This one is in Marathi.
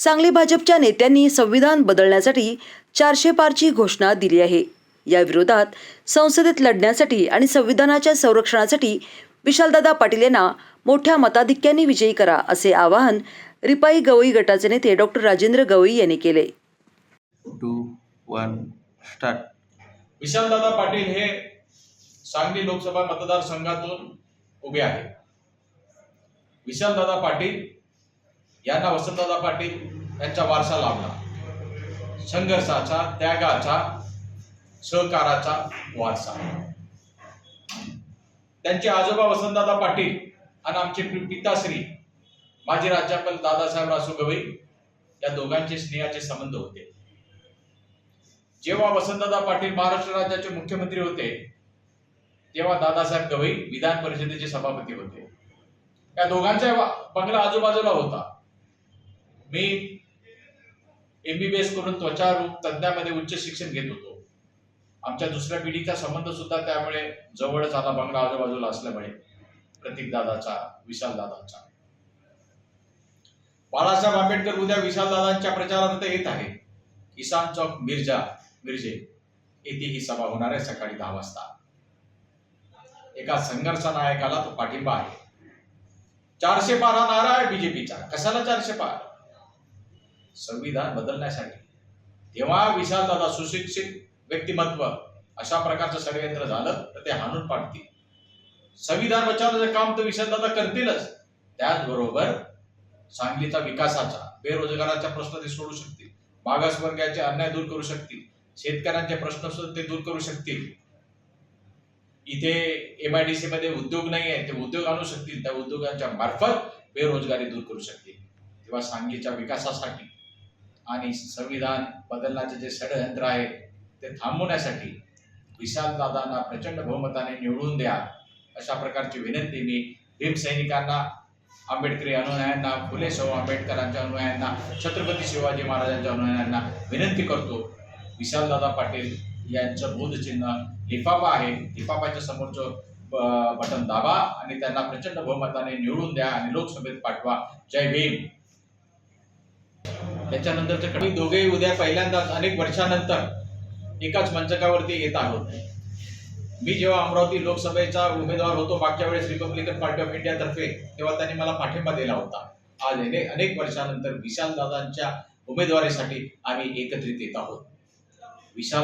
सांगली भाजपच्या नेत्यांनी संविधान बदलण्यासाठी चारशे पारची घोषणा दिली आहे. या विरोधात संसदेत लढण्यासाठी आणि संविधानाच्या संरक्षणासाठी विशालदादा पाटील यांना मोठ्या मताधिक्याने विजयी करा असे आवाहन रिपाई गवई गटाचे नेते डॉक्टर राजेंद्र गवई यांनी केले. Two one start. विशालदादा पाटील हे सांगली लोकसभा मतदारसंघातून उभे आहेत. विशालदादा पाटील यांना वसंतदादा पाटील यांचा वारसा लाभला. संघर्षाचा त्यागाचा सहकाराचा वारसा. त्यांचे आजोबा वसंतदादा पाटील आणि आमचे पिताश्री माजी राज्यपाल दादासाहेब रासू गवई या दोघांचे स्नेहाचे संबंध होते. जेव्हा वसंतदादा पाटील महाराष्ट्र राज्याचे मुख्यमंत्री होते तेव्हा दादासाहेब गवई विधान परिषदेचे सभापती होते. या दोघांचा बंगला आजूबाजूला होता. मी एमबीबीएस करून त्वचारोग तज्ञामध्ये उच्च शिक्षण घेत होतो. आमच्या दुसऱ्या पिढीचा संबंध सुद्धा त्यामुळे जवळच आला बंगला आजूबाजूला असल्यामुळे प्रतीक दादाचा विशाल दादाचा. बाळासाहेब आंबेडकर उद्या विशाल दादांच्या प्रचारार्थ येत आहे. किसान चौक मिर्जा मिरजे येथे ही सभा होणार आहे सकाळी दहा वाजता. एका संघर्ष नायकाला तो पाठिंबा आहे. चारशे पार हा नारा आहे बीजेपीचा कशाला चारशे पार संविधान बदलण्यासाठी. तेव्हा विशालदादा सुशिक्षित व्यक्तिमत्व अशा प्रकारचं षडयंत्र झालं तर ते हाणून पाडतील. संविधान बचावण्याचं काम तर विशालदादा करतीलच. त्याचबरोबर सांगलीचा विकासाचा बेरोजगाराचा प्रश्न ते सोडू शकतील. मागासवर्गाचे अन्याय दूर करू शकतील. शेतकऱ्यांचे प्रश्न ते दूर करू शकतील. इथे एमआयडीसी मध्ये उद्योग नाही आहे ते उद्योग आणू शकतील. त्या उद्योगांच्या मार्फत बेरोजगारी दूर करू शकतील. तेव्हा सांगलीच्या विकासासाठी आणि संविधान बदलण्याचे जे षडयंत्र आहे ते थांबवण्यासाठी विशाल दादांना प्रचंड बहुमताने निवडून द्या अशा प्रकारची विनंती मी भीमसैनिकांना आंबेडकरी अनुयायांना फुले शाहू आंबेडकरांच्या अनुयायांना छत्रपती शिवाजी महाराजांच्या अनुयायांना विनंती करतो. विशालदादा पाटील यांचं बोधचिन्ह लिफाफा आहे. लिफाफाच्या समोरचं ब- बटन दाबा आणि त्यांना प्रचंड बहुमताने निवडून द्या आणि लोकसभेत पाठवा. जय भीम. त्याच्यानंतरचं दोघेही उद्या पहिल्यांदाच अनेक वर्षानंतर एकाच मंचकावरती येत आहोत. मी जेव्हा अमरावती लोकसभेचा उमेदवार होतो मागच्या वेळेस रिपब्लिकन पार्टी ऑफ इंडिया तर्फे तेव्हा त्यांनी मला पाठिंबा दिला होता. आज अनेक अनेक वर्षानंतर विशाल दादांच्या उमेदवारीसाठी आम्ही एकत्रित येत आहोत. विशाल